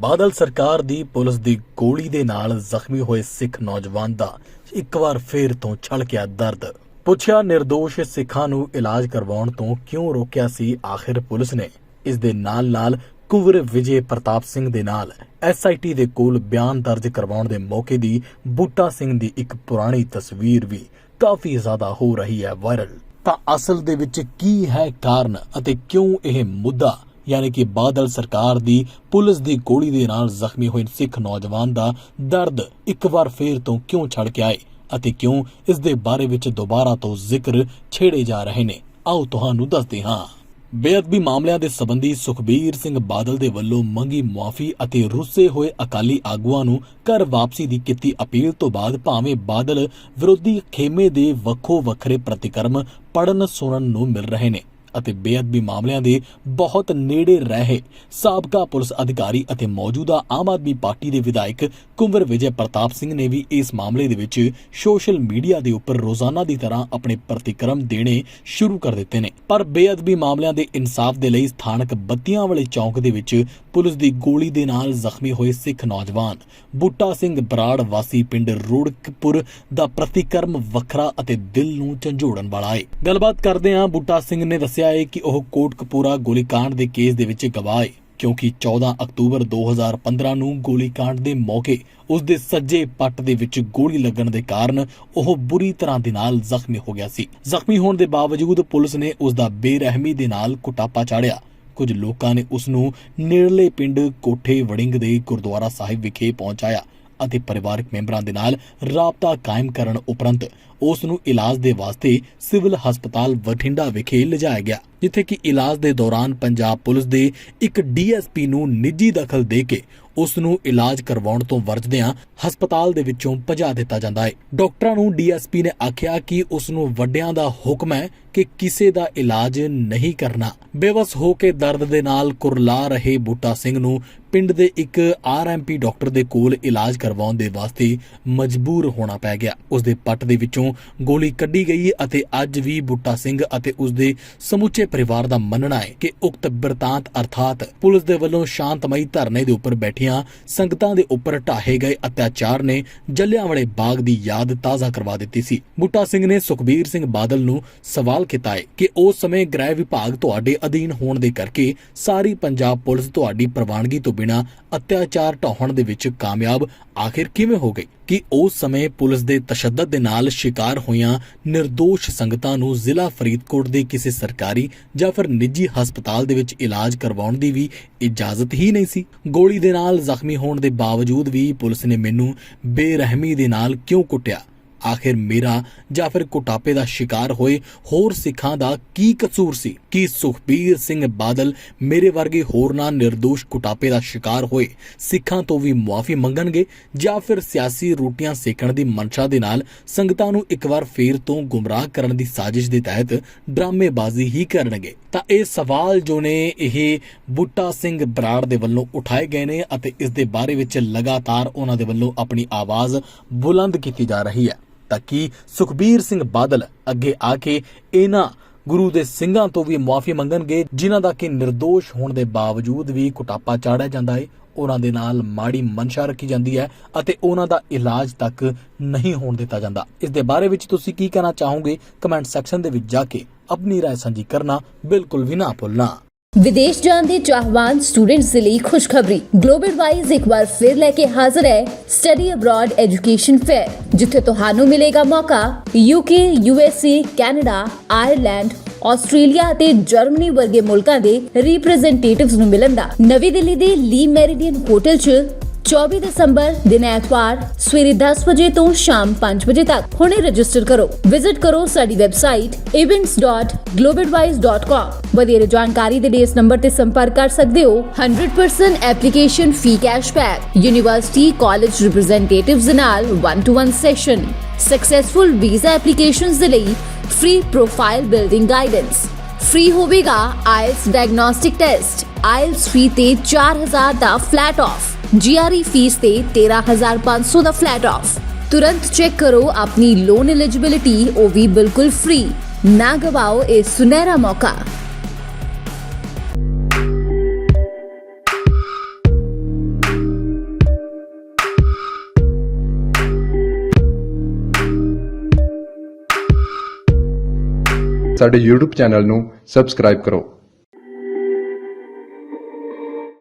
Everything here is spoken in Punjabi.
ਬਾਦਲ ਸਰਕਾਰ ਦੀ ਪੁਲਿਸ ਦੀ ਗੋਲੀ ਦੇ ਨਾਲ ਜ਼ਖਮੀ ਹੋਏ ਸਿੱਖ ਨੌਜਵਾਨ ਦਾ ਇੱਕ ਵਾਰ ਫੇਰ ਤੋਂ ਛਲਕਿਆ ਦਰਦ। ਪੁੱਛਿਆ નિર્ਦੋਸ਼ ਸਿੱਖਾਂ ਨੂੰ ਇਲਾਜ ਕਰਵਾਉਣ ਤੋਂ ਕਿਉਂ ਰੋਕਿਆ ਸੀ, ਆਖਿਰ ਪੁਲਿਸ ਨੇ ਇਸ ਦੇ ਨਾਲ-ਨਾਲ ਕੁਵਰ ਵਿਜੇ ਪ੍ਰਤਾਪ ਸਿੰਘ ਦੇ ਨਾਲ ਐਸਆਈਟੀ ਦੇ ਕੋਲ ਬਿਆਨ ਦਰਜ ਕਰਵਾਉਣ ਦੇ ਮੌਕੇ ਦੀ ਬੂਟਾ ਸਿੰਘ ਦੀ ਇੱਕ ਪੁਰਾਣੀ ਤਸਵੀਰ ਵੀ ਕਾਫੀ ਜ਼ਿਆਦਾ ਹੋ ਰਹੀ ਹੈ ਵਾਇਰਲ। ਤਾਂ ਅਸਲ ਦੇ ਵਿੱਚ ਕੀ ਹੈ ਕਾਰਨ ਅਤੇ ਕਿਉਂ ਇਹ ਮੁੱਦਾ ਯਾਨੀ ਕਿ ਬਾਦਲ ਸਰਕਾਰ ਦੀ ਪੁਲਿਸ ਦੀ ਗੋਲੀ ਦੇ ਨਾਲ ਜ਼ਖਮੀ ਹੋਏ ਸਿੱਖ ਨੌਜਵਾਨ ਦਾ ਦਰਦ ਇੱਕ ਵਾਰ ਫੇਰ ਤੋਂ ਕਿਉਂ ਛੜ ਕੇ ਆਏ ਅਤੇ ਕਿਉਂ ਇਸ ਦੇ ਬਾਰੇ ਵਿੱਚ ਦੁਬਾਰਾ ਤੋਂ ਜ਼ਿਕਰ ਛੇੜੇ ਜਾ ਰਹੇ ਨੇ? ਆਓ ਤੁਹਾਨੂੰ ਦੱਸਦੇ ਹਾਂ। ਬੇਅਦਬੀ ਮਾਮਲਿਆਂ ਦੇ ਸਬੰਧੀ ਸੁਖਬੀਰ ਸਿੰਘ ਬਾਦਲ ਦੇ ਵੱਲੋਂ ਮੰਗੀ ਮੁਆਫੀ ਅਤੇ ਰੁੱਸੇ ਹੋਏ ਅਕਾਲੀ ਆਗੂਆਂ ਨੂੰ ਘਰ ਵਾਪਸੀ ਦੀ ਕੀਤੀ ਅਪੀਲ ਤੋਂ ਬਾਅਦ ਭਾਵੇਂ ਬਾਦਲ ਵਿਰੋਧੀ ਖੇਮੇ ਦੇ ਵੱਖੋ ਵੱਖਰੇ ਪ੍ਰਤੀਕਰਮ ਪੜਨ ਸੁਣਨ ਨੂੰ ਮਿਲ ਰਹੇ ਨੇ ਅਤੇ ਬੇਅਦਬੀ ਮਾਮਲਿਆਂ ਦੇ ਬਹੁਤ ਨੇੜੇ ਰਹੇ। ਸਾਬਕਾ ਪੁਲਿਸ ਅਧਿਕਾਰੀ ਅਤੇ ਮੌਜੂਦਾ ਆਮ ਆਦਮੀ ਪਾਰਟੀ ਦੇ ਵਿਧਾਇਕ ਕੁੰਵਰ ਵਿਜੇ ਪ੍ਰਤਾਪ ਸਿੰਘ ਨੇ ਵੀ ਇਸ ਮਾਮਲੇ ਦੇ ਵਿੱਚ ਸੋਸ਼ਲ ਮੀਡੀਆ ਦੇ ਉੱਪਰ ਰੋਜ਼ਾਨਾ ਦੀ ਤਰ੍ਹਾਂ ਆਪਣੇ ਪ੍ਰਤੀਕਰਮ ਦੇਣੇ ਸ਼ੁਰੂ ਕਰ ਦਿੱਤੇ ਨੇ। ਪਰ ਬੇਅਦਬੀ ਮਾਮਲਿਆਂ ਦੇ ਇਨਸਾਫ ਦੇ ਲਈ ਸਥਾਨਕ ਬੱਤੀਆਂ ਵਾਲੇ ਚੌਂਕ ਦੇ ਵਿੱਚ ਪੁਲਿਸ ਦੀ ਗੋਲੀ ਦੇ ਨਾਲ ਜ਼ਖਮੀ ਹੋਏ ਸਿੱਖ ਨੌਜਵਾਨ ਬੂਟਾ ਸਿੰਘ ਬਰਾੜ ਵਾਸੀ ਪਿੰਡ ਰੋੜਕਪੁਰ ਦਾ ਪ੍ਰਤੀਕਰਮ ਵੱਖਰਾ ਅਤੇ ਦਿਲ ਨੂੰ ਝੰਜੋੜਨ ਵਾਲਾ ਹੈ ਗੱਲਬਾਤ ਕਰਦੇ ਹਾਂ ਬੂਟਾ ਸਿੰਘ ਨੇ ਦੱਸਿਆ ਦੱਸਿਆ ਹੈ ਕਿ ਉਹ ਕੋਟਕਪੂਰਾ ਗੋਲੀकांड ਦੇ ਕੇਸ ਦੇ ਵਿੱਚ ਗਵਾਹ ਹੈ ਕਿਉਂਕਿ 14 ਅਕਤੂਬਰ 2015 ਨੂੰ ਗੋਲੀकांड ਦੇ ਮੌਕੇ ਉਸ ਦੇ ਸੱਜੇ ਪੱਟ ਦੇ ਵਿੱਚ ਗੋਲੀ ਲੱਗਣ ਦੇ ਕਾਰਨ ਉਹ ਬੁਰੀ ਤਰ੍ਹਾਂ ਦੇ ਨਾਲ ਜ਼ਖਮੀ ਹੋ ਗਿਆ ਸੀ। ਜ਼ਖਮੀ ਹੋਣ ਦੇ ਬਾਵਜੂਦ ਪੁਲਿਸ ਨੇ ਉਸ ਦਾ ਬੇਰਹਿਮੀ ਦੇ ਨਾਲ ਕੁਟਾਪਾ ਚਾੜਿਆ। ਕੁਝ ਲੋਕਾਂ ਨੇ ਉਸ ਨੂੰ ਨੇੜਲੇ ਪਿੰਡ ਕੋਠੇ ਵੜਿੰਗ ਦੇ ਗੁਰਦੁਆਰਾ ਸਾਹਿਬ ਵਿਖੇ ਪਹੁੰਚਾਇਆ। ਅਤੇ ਪਰਿਵਾਰਕ ਮੈਂਬਰਾਂ ਦੇ ਨਾਲ ਰਾਬਤਾ ਕਾਇਮ ਕਰਨ ਉਪਰੰਤ ਉਸ ਨੂੰ ਇਲਾਜ ਦੇ ਵਾਸਤੇ ਸਿਵਲ ਹਸਪਤਾਲ ਬਠਿੰਡਾ ਵਿਖੇ ਲਿਜਾਇਆ ਗਿਆ, ਜਿੱਥੇ ਕਿ ਇਲਾਜ ਦੇ ਦੌਰਾਨ ਪੰਜਾਬ ਪੁਲਿਸ ਦੇ ਇੱਕ ਡੀਐਸਪੀ ਨੂੰ ਨਿੱਜੀ ਦਖਲ ਦੇ ਕੇ ਉਸ ਨੂੰ ਇਲਾਜ ਕਰਵਾਉਣ ਤੋਂ ਵਰਜਦਿਆਂ ਹਸਪਤਾਲ ਦੇ ਵਿੱਚੋਂ ਭਜਾ ਦਿੱਤਾ ਜਾਂਦਾ ਹੈ। ਡਾਕਟਰਾਂ ਨੂੰ ਡੀਐਸਪੀ ਨੇ ਆਖਿਆ ਕਿ ਉਸ ਨੂੰ ਵੱਡਿਆਂ ਦਾ ਹੁਕਮ ਹੈ ਕਿ ਕਿਸੇ ਦਾ ਇਲਾਜ ਨਹੀਂ ਕਰਨਾ। ਬੇਵਸ ਹੋ ਕੇ ਦਰਦ ਦੇ ਨਾਲ ਕੁਰਲਾ ਰਹੇ ਬੂਟਾ ਸਿੰਘ ਨੂੰ ਪਿੰਡ ਦੇ ਇੱਕ ਆਰਐਮਪੀ ਡਾਕਟਰ ਦੇ ਕੋਲ ਇਲਾਜ ਕਰਵਾਉਣ ਦੇ ਵਾਸਤੇ ਮਜਬੂਰ ਹੋਣਾ ਪੈ ਗਿਆ। ਉਸ ਦੇ ਪੱਟ ਦੇ ਵਿੱਚੋਂ ਗੋਲੀ ਕੱਢੀ ਗਈ ਅਤੇ ਅੱਜ ਵੀ ਬੂਟਾ ਸਿੰਘ ਅਤੇ ਉਸ ਦੇ ਸਮੁੱਚੇ ਪਰਿਵਾਰ ਦਾ ਮੰਨਣਾ ਹੈ ਕਿ ਉਕਤ ਬਿਰਤਾਂਤ ਅਰਥਾਤ ਪੁਲਿਸ ਦੇ ਵੱਲੋਂ ਸ਼ਾਂਤਮਈ ਧਰਨੇ ਦੇ ਉੱਪਰ ਬੈਠੀਆਂ ਸੰਗਤਾਂ ਦੇ ਉੱਪਰ ਢਾਹੇ ਗਏ ਅਤਿਆਚਾਰ ਨੇ ਜੱਲਿਆਂਵਾਲੇ ਬਾਗ ਦੀ ਯਾਦ ਤਾਜ਼ਾ ਕਰਵਾ ਦਿੱਤੀ ਸੀ। ਬੁੱਟਾ ਸਿੰਘ ਨੇ ਸੁਖਬੀਰ ਸਿੰਘ ਬਾਦਲ ਨੂੰ ਸਵਾਲ ਕੀਤਾ ਹੈ ਕਿ ਉਸ ਸਮੇਂ ਗ੍ਰਹਿ ਵਿਭਾਗ ਤੁਹਾਡੇ ਅਧੀਨ ਹੋਣ ਦੇ ਕਰਕੇ ਸਾਰੀ ਪੰਜਾਬ ਪੁਲਿਸ ਤੁਹਾਡੀ ਪ੍ਰਵਾਨਗੀ ਤੋਂ ਬਿਨਾਂ ਅਤਿਆਚਾਰ ਢਾਉਣ ਦੇ ਵਿੱਚ ਕਾਮਯਾਬ, ਆਖਿਰ ਕਿਵੇਂ ਹੋ ਗਈ ਕਿ ਉਸ ਸਮੇਂ ਪੁਲਿਸ ਦੇ ਤਸ਼ੱਦਦ ਦੇ ਨਾਲ ਸ਼ਿਕਾਰ ਹੋਈਆਂ નિર્ਦੋਸ਼ ਸੰਗਤਾਂ ਨੂੰ ਜ਼ਿਲ੍ਹਾ ਫਰੀਦਕੋਟ ਦੇ ਕਿਸੇ ਸਰਕਾਰੀ ਜਾਂ ਫਿਰ ਨਿੱਜੀ ਹਸਪਤਾਲ ਦੇ ਵਿੱਚ ਇਲਾਜ ਕਰਵਾਉਣ ਦੀ ਵੀ ਇਜਾਜ਼ਤ ਹੀ ਨਹੀਂ ਸੀ? ਗੋਲੀ ਦੇ ਨਾਲ ਜ਼ਖਮੀ ਹੋਣ ਦੇ ਬਾਵਜੂਦ ਵੀ ਪੁਲਿਸ ਨੇ ਮੈਨੂੰ ਬੇਰਹਿਮੀ ਦੇ ਨਾਲ ਕਿਉਂ ਕੁੱਟਿਆ? ਆਖਿਰ ਮੇਰਾ ਜਾਂ ਫਿਰ ਕੁਟਾਪੇ ਦਾ ਸ਼ਿਕਾਰ ਹੋਏ ਹੋਰ ਸਿੱਖਾਂ ਦਾ ਕੀ ਕਸੂਰ ਸੀ? ਕਿ ਸੁਖਬੀਰ ਸਿੰਘ ਬਾਦਲ ਮੇਰੇ ਵਰਗੇ ਹੋਰਨਾਂ નિર્ਦੋਸ਼ ਕੁਟਾਪੇ ਦਾ ਸ਼ਿਕਾਰ ਹੋਏ ਸਿੱਖਾਂ ਤੋਂ ਵੀ ਮੁਆਫੀ ਮੰਗਣਗੇ ਜਾਂ ਫਿਰ ਸਿਆਸੀ ਰੋਟੀਆਂ ਸੇਕਣ ਦੀ ਮਨਸ਼ਾ ਦੇ ਨਾਲ ਸੰਗਤਾਂ ਨੂੰ ਇੱਕ ਵਾਰ ਫੇਰ ਤੋਂ ਗੁੰਮਰਾਹ ਕਰਨ ਦੀ ਸਾਜ਼ਿਸ਼ ਦੇ ਤਹਿਤ ਡਰਾਮੇਬਾਜ਼ੀ ਹੀ ਕਰਨਗੇ? ਤਾਂ ਇਹ ਸਵਾਲ ਜੋ ਨੇ ਇਹ ਬੁੱਟਾ ਸਿੰਘ ਬਰਾੜ ਦੇ ਵੱਲੋਂ ਉਠਾਏ ਗਏ ਨੇ ਅਤੇ ਇਸ ਦੇ ਬਾਰੇ ਵਿੱਚ ਲਗਾਤਾਰ ਉਹਨਾਂ ਦੇ ਵੱਲੋਂ ਆਪਣੀ ਆਵਾਜ਼ ਬੁਲੰਦ ਕੀਤੀ ਜਾ ਰਹੀ ਹੈ। ਤਾਂ ਕਿ ਸੁਖਬੀਰ ਸਿੰਘ ਬਾਦਲ ਅੱਗੇ ਆ ਕੇ ਇਹਨਾਂ ਗੁਰੂ ਦੇ ਸਿੰਘਾਂ ਤੋਂ ਵੀ ਮਾਫੀ ਮੰਗਣਗੇ, ਜਿਨ੍ਹਾਂ ਦਾ ਕਿ નિર્ਦੋਸ਼ ਹੋਣ ਦੇ ਬਾਵਜੂਦ ਵੀ ਕੁਟਾਪਾ ਚਾੜਿਆ ਜਾਂਦਾ ਹੈ ਉਹਨਾਂ ਦੇ ਨਾਲ ਮਾੜੀ ਮਨਸ਼ਾ ਰੱਖੀ ਜਾਂਦੀ ਹੈ ਅਤੇ ਉਹਨਾਂ ਦਾ ਇਲਾਜ ਤੱਕ ਨਹੀਂ ਹੋਣ ਦਿੱਤਾ ਜਾਂਦਾ। ਇਸ ਦੇ ਬਾਰੇ ਵਿੱਚ ਤੁਸੀਂ ਕੀ ਕਹਿਣਾ ਚਾਹੋਗੇ? ਕਮੈਂਟ ਸੈਕਸ਼ਨ ਦੇ ਵਿੱਚ ਜਾ ਕੇ ਆਪਣੀ رائے ਸਾਂਝੀ ਕਰਨਾ ਬਿਲਕੁਲ ਵੀ ਨਾ ਭੁੱਲਣਾ। ਵਿਦੇਸ਼ ਜਾਣ ਦੇ ਚਾਹਵਾਨ ਸਟੂਡੈਂਟਸ ਦੇ ਲਈ ਖੁਸ਼ਖਬਰੀ। ਗਲੋਬਲ ਵਾਈਜ਼ ਇੱਕ ਵਾਰ ਫਿਰ ਲੈ ਕੇ ਹਾਜ਼ਰ ਹੈ ਸਟੱਡੀ ਅਬਰਾਡ ਐਜੂਕੇਸ਼ਨ ਫੇਅਰ ਜਿੱਥੇ ਤੁਹਾਨੂੰ ਮਿਲੇਗਾ ਮੌਕਾ UK USA Canada Ireland Australia ਅਤੇ ਜਰਮਨੀ ਵਰਗੇ ਮੁਲਕਾਂ ਦੇ ਰਿਪਰੈਜ਼ੈਂਟੇਟਿਵਸ ਨੂੰ ਮਿਲਣ ਦਾ। ਨਵੀਂ ਦਿੱਲੀ ਦੇ ਲੀ ਮੈਰੀਡੀਅਨ ਹੋਟਲ 'ਚ 24 ਦਸੰਬਰ ਦਿਨ ਐਤਵਾਰ ਸਵੇਰੇ 10 ਵਜੇ ਤੋਂ ਸ਼ਾਮ 5 ਵਜੇ ਤੱਕ ਹੁਣੇ ਰਜਿਸਟਰ ਕਰੋ ਵਿਜ਼ਿਟ ਕਰੋ ਸਾਡੀ ਵੈਬਸਾਈਟ events.globalwise.com ਵਧੇਰੇ ਜਾਣਕਾਰੀ ਦੇ ਲਈ ਇਸ ਨੰਬਰ ਤੇ ਸੰਪਰਕ ਕਰ ਸਕਦੇ ਹੋ 100% application fee cashback university college representatives ਨਾਲ 1 to 1 session successful visa applications ਦੇ ਲਈ free profile building guidance free ਹੋਵੇਗਾ IELTS diagnostic test IELTS fee ਤੇ 4000 ਦਾ ਫਲੈਟ ਆਫ जीआरई फ़ीस તે तेरह हज़ार पाँच सौ द फ्लैट ऑफ़ तुरंत चेक करो अपनी लोन एलिजिबिलिटी ओ भी बिल्कुल फ्री ना गवाओ ये सुनहरा मौका. ਸਾਡੇ YouTube ਚੈਨਲ ਨੂੰ ਸਬਸਕ੍ਰਾਈਬ ਕਰੋ